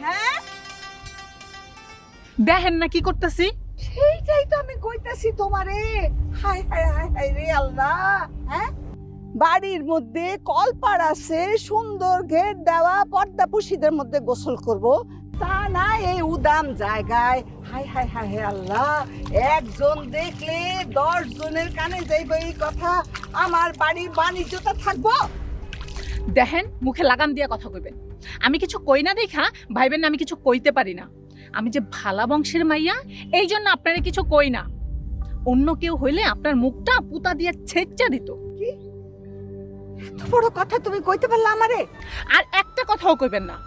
হ্যাঁ? হ্যাঁ? বাড়ির মধ্যে কলপাড় আছে সুন্দর ঘের দেওয়া পর্দা পুষিদের মধ্যে গোসল করব। তা না এই উদাম জায়গায়। হাই হাই হাই হে আল্লাহ একজন দেখলে দশ জনের কানে যাইব এই কথা। আমার বাড়ির বাণিজ্যটা থাকব? দেখেন মুখে লাগাম দিয়ে কথা কইবেন। আমি কিছু কই না দেখা ভাইবেন না আমি কিছু কইতে পারি না। আমি যে ভালা বংশের মাইয়া এই জন্য আপনারা কিছু কই না। অন্য কেউ হইলে আপনার মুখটা পুতা দিয়ে ছেচ্চা দিত। এত বড় কথা তুমি কইতে পারলা আমারে? আর একটা কথাও কইবেন না।